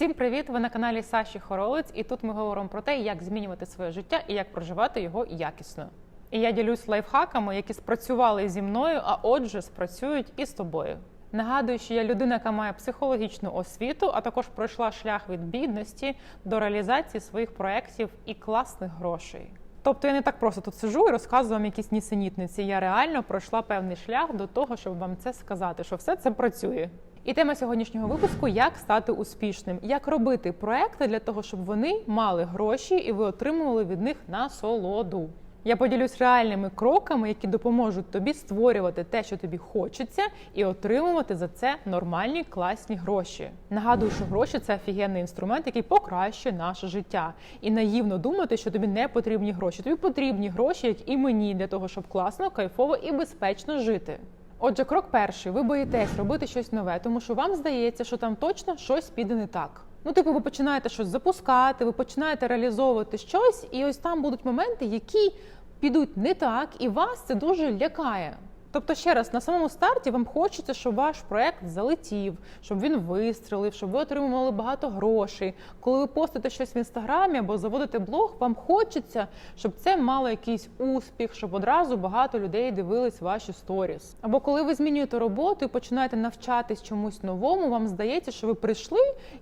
Всім привіт! Ви на каналі Саші Хоролець, і тут ми говоримо про те, як змінювати своє життя і як проживати його якісно. І я ділюсь лайфхаками, які спрацювали зі мною, а отже, спрацюють і з тобою. Нагадую, що я людина, яка має психологічну освіту, а також пройшла шлях від бідності до реалізації своїх проєктів і класних грошей. Тобто я не так просто тут сижу і розказую вам якісь нісенітниці. Я реально пройшла певний шлях до того, щоб вам це сказати, що все це працює. І тема сьогоднішнього випуску як стати успішним, як робити проекти для того, щоб вони мали гроші і ви отримували від них насолоду. Я поділюсь реальними кроками, які допоможуть тобі створювати те, що тобі хочеться, і отримувати за це нормальні класні гроші. Нагадую, що гроші це офігенний інструмент, який покращує наше життя. І наївно думати, що тобі не потрібні гроші. Тобі потрібні гроші, як і мені, для того, щоб класно, кайфово і безпечно жити. Отже, крок перший: ви боїтесь робити щось нове, тому що вам здається, що там точно щось піде не так. Ну, типу, ви починаєте щось запускати, ви починаєте реалізовувати щось, і ось там будуть моменти, які підуть не так, і вас це дуже лякає. Тобто, ще раз, на самому старті вам хочеться, щоб ваш проект залетів, щоб він вистрілив, щоб ви отримували багато грошей. Коли ви постите щось в інстаграмі або заводите блог, вам хочеться, щоб це мало якийсь успіх, щоб одразу багато людей дивились ваші сторіс. Або коли ви змінюєте роботу і починаєте навчатись чомусь новому, вам здається, що ви прийшли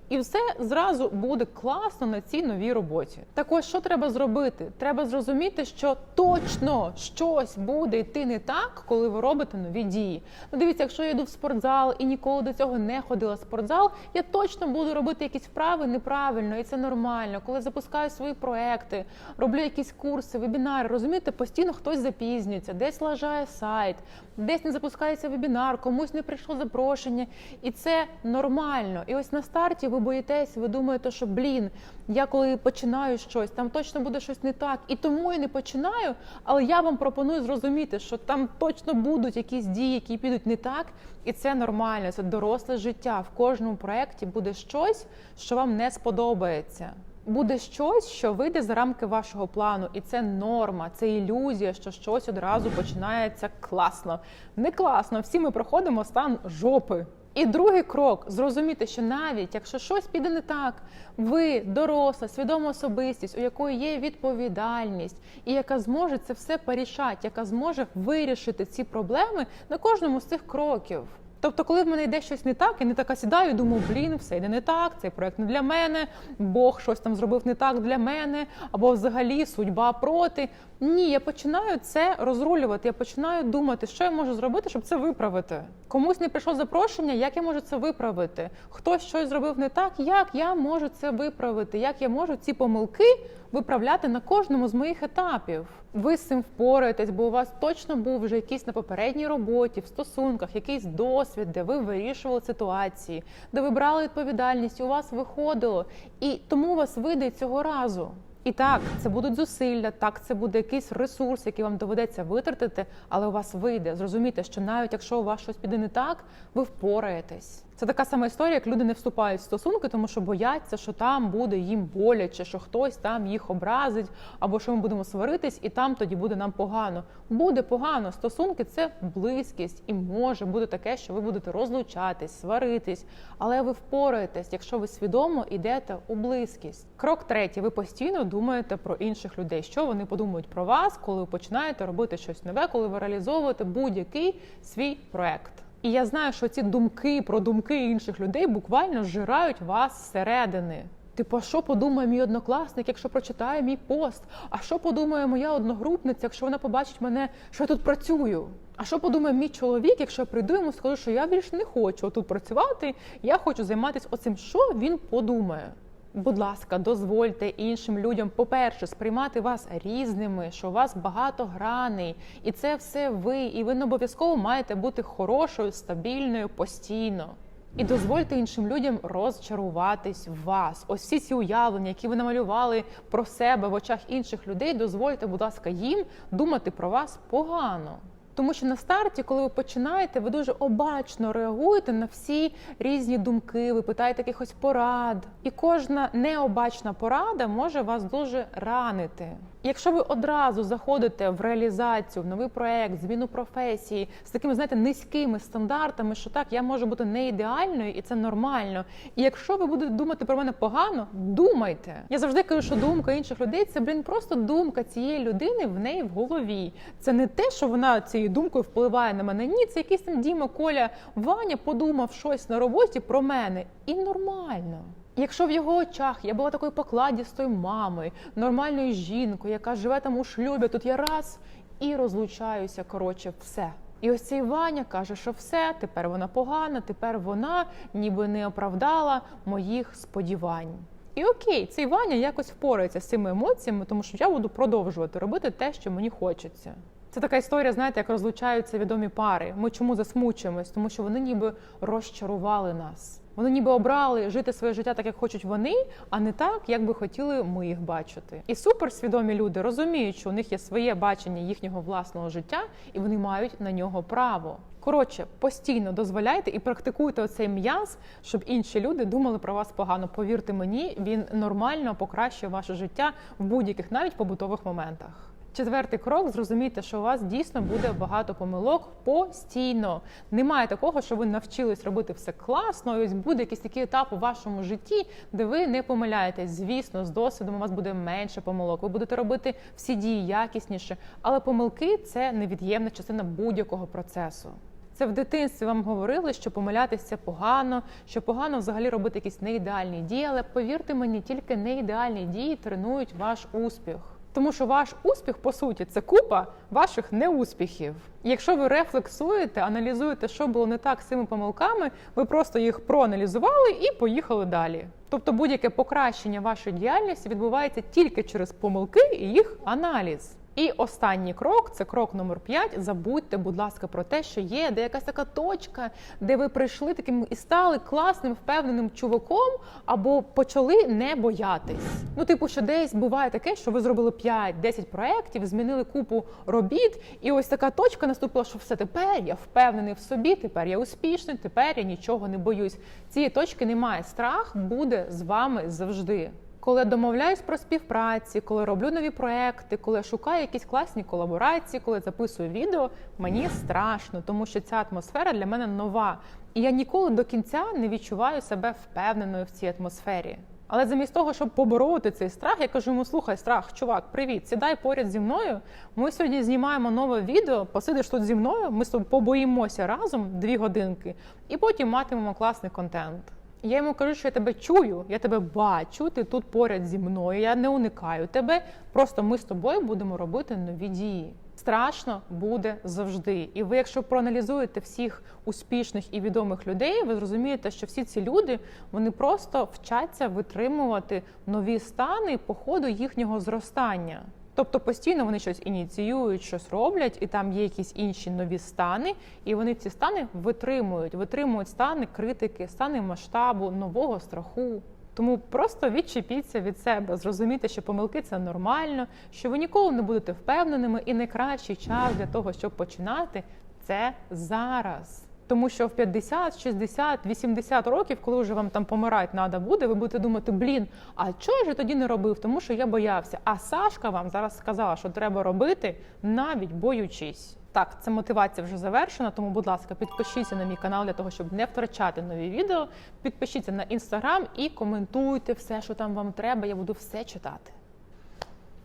і все зразу буде класно на цій новій роботі. Також що треба зробити? Треба зрозуміти, що точно щось буде йти не так, коли ви робите нові дії. Ну, дивіться, якщо я йду в спортзал і ніколи до цього не ходила в спортзал, я точно буду робити якісь вправи неправильно, і це нормально. Коли запускаю свої проекти, роблю якісь курси, вебінари, розумієте, постійно хтось запізнюється, десь лажає сайт, десь не запускається вебінар, комусь не прийшло запрошення, і це нормально. І ось на старті ви боїтесь, ви думаєте, що блін, я коли починаю щось, там точно буде щось не так, і тому я не починаю. Але я вам пропоную зрозуміти, що там точно будуть якісь дії, які підуть не так, і це нормально. Це доросле життя. В кожному проєкті буде щось, що вам не сподобається. Буде щось, що вийде за рамки вашого плану, і це норма, це ілюзія, що щось одразу починається класно. Не класно. Всі ми проходимо стан жопи. І другий крок зрозуміти, що навіть якщо щось піде не так, ви доросла, свідома особистість, у якої є відповідальність, і яка зможе це все порішати, яка зможе вирішити ці проблеми на кожному з цих кроків. Тобто, коли в мене йде щось не так, я не така сідаю думаю, блін, все йде не так, цей проект не для мене, Бог щось там зробив не так для мене, або взагалі судьба проти. Ні, я починаю це розрулювати. Я починаю думати, що я можу зробити, щоб це виправити. Комусь не прийшло запрошення, як я можу це виправити? Хтось щось зробив не так, як я можу це виправити? Як я можу ці помилки виправляти на кожному з моїх етапів? Ви з цим впораєтесь, бо у вас точно був вже якийсь на попередній роботі, в стосунках, якийсь досвід, де ви вирішували ситуації, де ви брали відповідальність, у вас виходило, і тому у вас вийде цього разу. І так, це будуть зусилля, так це буде якийсь ресурс, який вам доведеться витратити, але у вас вийде. Зрозумійте, що навіть якщо у вас щось піде не так, ви впораєтесь. Це така сама історія, як люди не вступають в стосунки, тому що бояться, що там буде їм боляче, що хтось там їх образить, або що ми будемо сваритись, і там тоді буде нам погано. Буде погано. Стосунки це близькість, і може бути таке, що ви будете розлучатись, сваритись, але ви впораєтесь, якщо ви свідомо йдете у близькість. Крок третій: ви постійно думаєте про інших людей, що вони подумають про вас, коли ви починаєте робити щось нове, коли ви реалізовуєте будь-який свій проект. І я знаю, що ці думки про думки інших людей буквально зжирають вас зсередини. Типу, а що подумає мій однокласник, якщо прочитає мій пост? А що подумає моя одногрупниця, якщо вона побачить мене, що я тут працюю? А що подумає мій чоловік, якщо я прийду йому скажу, що я більше не хочу тут працювати, я хочу займатися оцим, що він подумає? Будь ласка, дозвольте іншим людям, по-перше, сприймати вас різними, що у вас багато граней, і це все ви, і ви не обов'язково маєте бути хорошою, стабільною постійно. І дозвольте іншим людям розчаруватись в вас. Ось всі ці уявлення, які ви намалювали про себе в очах інших людей, дозвольте, будь ласка, їм думати про вас погано. Тому що на старті, коли ви починаєте, ви дуже обачно реагуєте на всі різні думки, ви питаєте якихось порад. І кожна необачна порада може вас дуже ранити. Якщо ви одразу заходите в реалізацію, в новий проект, зміну професії з такими, знаєте, низькими стандартами, що так, я можу бути не ідеальною, і це нормально. І якщо ви будете думати про мене погано, думайте. Я завжди кажу, що думка інших людей це блін просто думка цієї людини в неї в голові. Це не те, що вона цією думкою впливає на мене. Ні, це якийсь там Діма, Коля, Ваня подумав щось на роботі про мене, і нормально. Якщо в його очах я була такою покладістою мамою, нормальною жінкою, яка живе там у шлюбі, тут я раз і розлучаюся. Коротше, все. І ось цей Ваня каже, що все, тепер вона погана, тепер вона ніби не оправдала моїх сподівань. І окей, цей Ваня якось впорається з цими емоціями, тому що я буду продовжувати робити те, що мені хочеться. Це така історія, знаєте, як розлучаються відомі пари. Ми чому засмучуємось? Тому що вони ніби розчарували нас. Вони ніби обрали жити своє життя так, як хочуть вони, а не так, як би хотіли ми їх бачити. І суперсвідомі люди розуміють, що у них є своє бачення їхнього власного життя, і вони мають на нього право. Коротше, постійно дозволяйте і практикуйте оцей м'яз, щоб інші люди думали про вас погано. Повірте мені, він нормально покращує ваше життя в будь-яких навіть побутових моментах. Четвертий крок зрозумійте, що у вас дійсно буде багато помилок постійно. Немає такого, що ви навчились робити все класно. І ось буде якийсь такий етап у вашому житті, де ви не помиляєтесь. Звісно, з досвідом у вас буде менше помилок. Ви будете робити всі дії якісніше, але помилки це невід'ємна частина будь-якого процесу. Це в дитинстві вам говорили, що помилятися погано, що погано взагалі робити якісь неідеальні дії. Але повірте мені, тільки неідеальні дії тренують ваш успіх. Тому що ваш успіх, по суті, це купа ваших неуспіхів. Якщо ви рефлексуєте, аналізуєте, що було не так з цими помилками, ви просто їх проаналізували і поїхали далі. Тобто будь-яке покращення вашої діяльності відбувається тільки через помилки і їх аналіз. І останній крок це крок номер 5. Забудьте, будь ласка, про те, що є де якась така точка, де ви прийшли таким і стали класним, впевненим чуваком, або почали не боятись. Ну, типу, що десь буває таке, що ви зробили 5-10 проєктів, змінили купу робіт, і ось така точка наступила, що все тепер я впевнений в собі, тепер я успішний, тепер я нічого не боюсь. Цієї точки немає. Страх буде з вами завжди. Коли домовляюсь про співпраці, коли роблю нові проекти, коли шукаю якісь класні колаборації, коли записую відео, мені страшно, тому що ця атмосфера для мене нова. І я ніколи до кінця не відчуваю себе впевненою в цій атмосфері. Але замість того, щоб побороти цей страх, я кажу йому: слухай, страх, чувак, привіт, сідай поряд зі мною. Ми сьогодні знімаємо нове відео, посидиш тут зі мною, ми побоїмося разом дві годинки, і потім матимемо класний контент. Я йому кажу, що я тебе чую, я тебе бачу, ти тут поряд зі мною, я не уникаю тебе. Просто ми з тобою будемо робити нові дії. Страшно буде завжди. І ви, якщо проаналізуєте всіх успішних і відомих людей, ви зрозумієте, що всі ці люди вони просто вчаться витримувати нові стани по ходу їхнього зростання. Тобто постійно вони щось ініціюють, щось роблять, і там є якісь інші нові стани, і вони ці стани витримують, витримують стани критики, стани масштабу, нового страху. Тому просто відчепіться від себе, зрозумійте, що помилки це нормально, що ви ніколи не будете впевненими, і найкращий час для того, щоб починати, це зараз. Тому що в 50, 60, 80 років, коли вже вам там помирати треба буде, ви будете думати, блін, а чого ж я тоді не робив? Тому що я боявся. А Сашка вам зараз сказала, що треба робити, навіть боючись. Так, це мотивація вже завершена, тому, будь ласка, підпишіться на мій канал для того, щоб не втрачати нові відео. Підпишіться на інстаграм і коментуйте все, що там вам треба. Я буду все читати.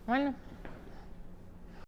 Нормально?